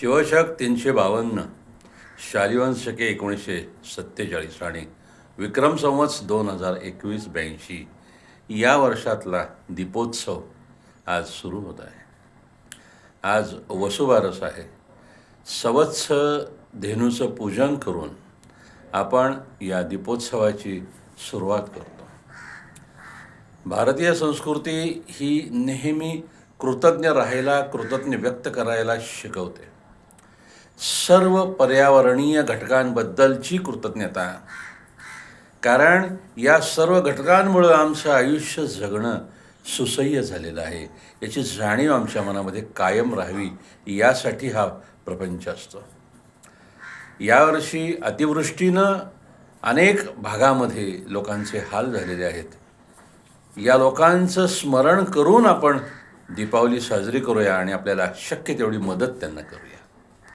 शिवशक तीनशे बावन्न. शालिवंशके एकोणीसशे सत्तेचाळीस आणि विक्रम संवत्स दोन हजार एकवीस ब्याऐंशी या वर्षातला दीपोत्सव आज सुरू होत आहे. आज वसुबारस आहे. सवत्स धेनूचं पूजन करून आपण या दीपोत्सवाची सुरुवात करतो. भारतीय संस्कृती ही नेहमी कृतज्ञ राहायला कृतज्ञ व्यक्त करायला शिकवते. सर्व पर्यावरणीय घटकांबद्दलची कृतज्ञता. कारण या सर्व घटकांमुळं आमचं आयुष्य जगणं सुसह्य झालेलं आहे. याची जाणीव आमच्या मनामध्ये कायम राहावी यासाठी हा प्रपंच असतो. यावर्षी अतिवृष्टीनं अनेक भागामध्ये लोकांचे हाल झालेले आहेत. या लोकांचं स्मरण करून आपण दीपावली साजरी करूया आणि आपल्याला शक्य तेवढी मदत त्यांना करूया.